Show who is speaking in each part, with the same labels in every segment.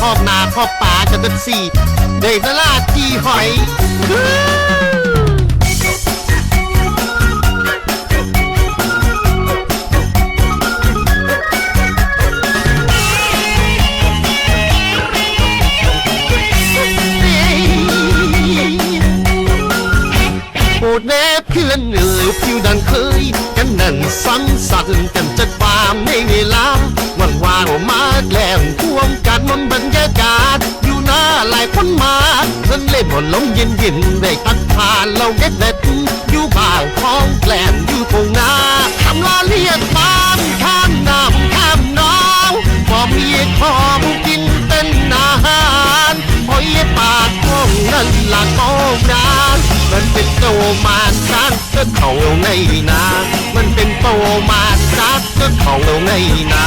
Speaker 1: คอกนาคอกป่ากันตันสี่ได้ตลาดที่หอย โอดแนบเพื่อนเอ๋ยผิวดังเคย กันนั่นสังสรรค์กันจัดฟามในเวลาวันวางมาแกล้มท่วมกันบนบรรยากาศ อยู่หน้าหลายคนมาเล่นเล่นบนลมเย็นเย็นได้ตัดผ่านเราเด็ดเด็ดอยู่บ้านของแกล้มอยู่ตรงหน้าทำลาเลียดตามข้ามน้ำข้ามน้องบ่มีของกินเป็นอาหารหอยปากของนั่นละก็นาน มันเป็นโตมาชักก็เขาในนา มันเป็นโตมาชักก็เขาในนา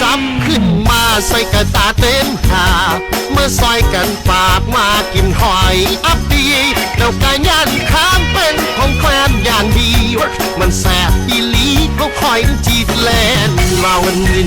Speaker 1: จำขึ้นมาใส่กระตาเต้นหา เมื่อซอยกันปากมากินหอยอับดีแล้วกายันข้ามเป็นของแควนอย่างดี มันแสบอีลีก็คอยจีดแลนเราวันนี้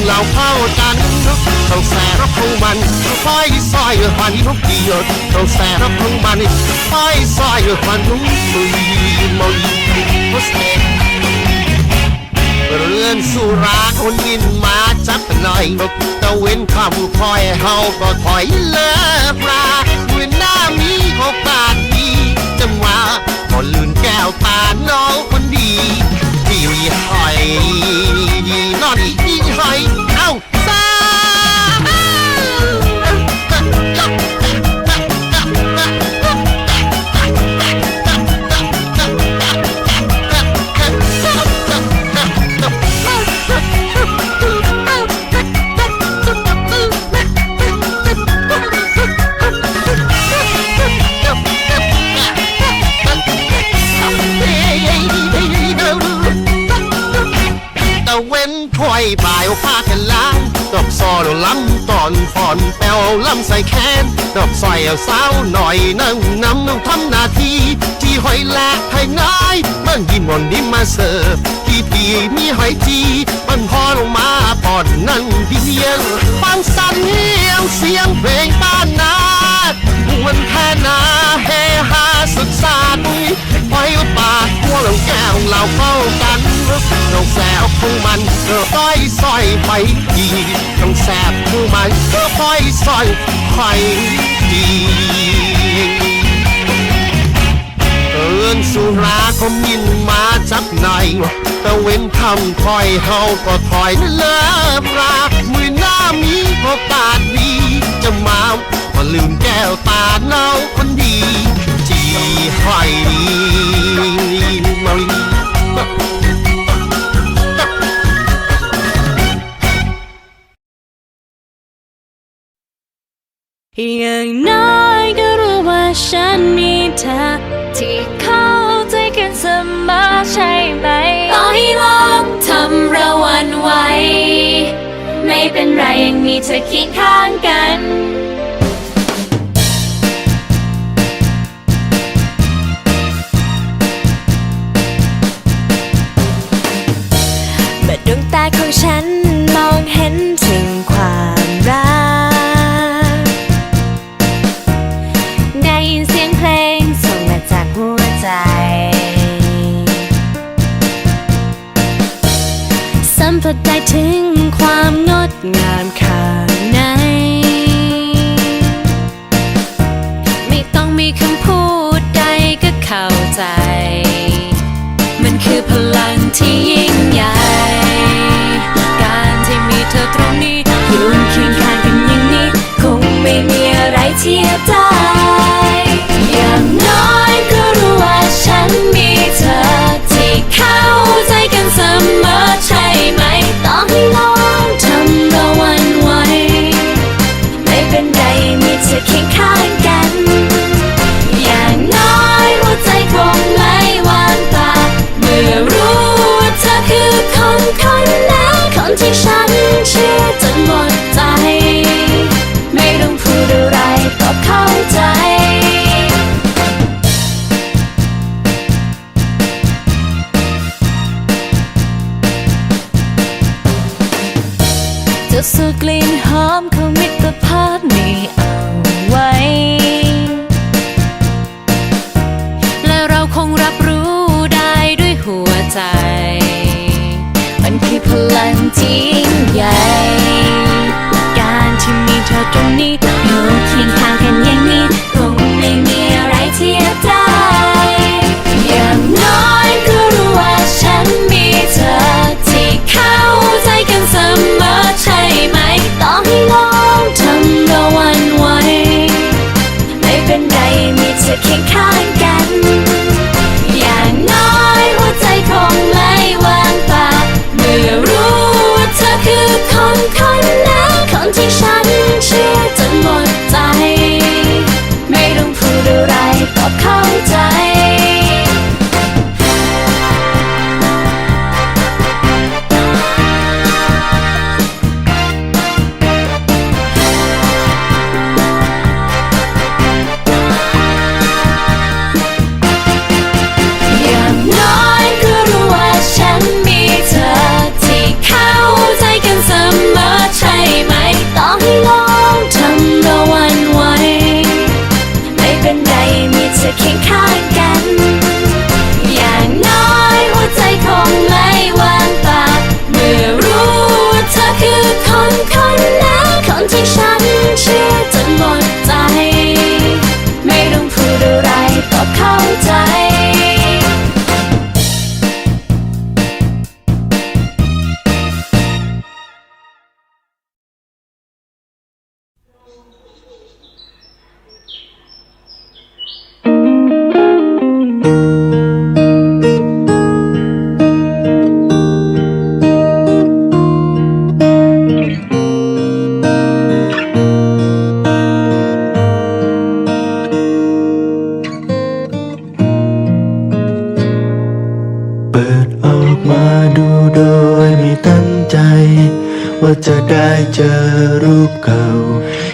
Speaker 1: อยแลกแผ่นร้อยเปิ้นกินมองเสิร์ฟพี่ที่มีไว้จีเปิ้นพอลงมาป่อนนั่งเพียงฟังซ้ำเลี้ยวานนาวันแค่นาเกดหอยปากพ่วงแก้วเราเข้ากันต้องแสรับของมันคอยซอยหันทุกเดียวต้องแสรับของมันคอยซอยหันทุกมือมอยโพสเตเรือนสุราคนยินมาจับหน่อยตะเว้นคำคอยเฮาก็ถอยเลิก อนฟอนแปวลำใส่แขนดอกซอยเอาสาวหน่อยนั่งนำน้องทำหน้าที่ที่หอยแลกให้น้อยมันยินวนดิมาเสิร์ฟที่ที่มีหอยจีมันพอลงมาปอนนั่งเพียงฟังสันเหียงเสียงเพลงบ้านนามันแค่นาเฮฮาสุดสานหอยปากพวกเราแก้วเราเข้ากัน ต้องแสบของมันเออต้อยซอยไปดีต้องแสบของมันเออต้อยซอยไปดีเอินสุราคมยินมาจับไหนตะเว้นคำคอยเฮาก็ถอยเลิกรามือหน้ามีโอกาสดีจะมาก็ลืมแก้วตาเน่าคนดีจีห อย่า
Speaker 2: งน้อยก็รู้ว่าฉันมีเธอที่เข้าใจกันเสมอใช่ไหมต่อให้โลกทำเราวันไหวไม่เป็นไรยังมีเธอเคียงข้างกันเมื่อดวงตาของฉัน งรับรู้ได้ด้วยหัวใจ มันคือพลังที่ยิ่งใหญ่ การที่มีเธอตรงนี้อยู่เคียงข้าง ใจ ว่าจะได้เจ
Speaker 3: อรูปเก่า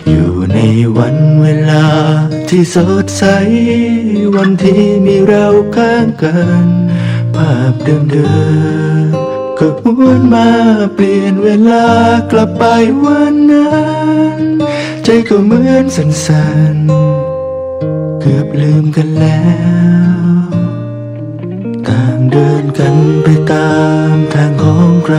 Speaker 3: อยู่ในวันเวลาที่สดใส วันที่มีเราข้างกัน ภาพเดิมๆก็หวนมาเปลี่ยนเวลากลับไปวันนั้น ใจก็เหมือนสั่นๆ เกือบลืมกันแล้วต่างเดินกันไปตามทางของใคร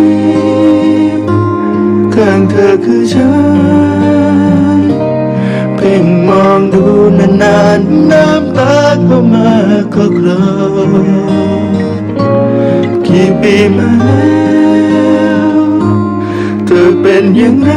Speaker 3: ข้ อคือฉัน เพ่งมองดูนานๆ น้ำตาก็มาก็คลอกี่ปีมาแล้ว เธอเป็นอย่างไร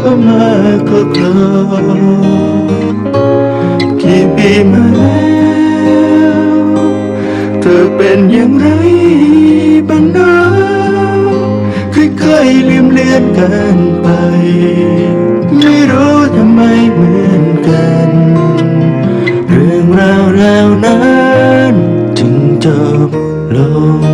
Speaker 3: ก็มาก็คลอกี่ปีมาแล้วเธอเป็นอย่างไรบ้างนะค่อยๆลืมเลือนกันไป ไม่รู้ทำไมเหมือนกัน เรื่องราวแล้วนั้นจึงจบลง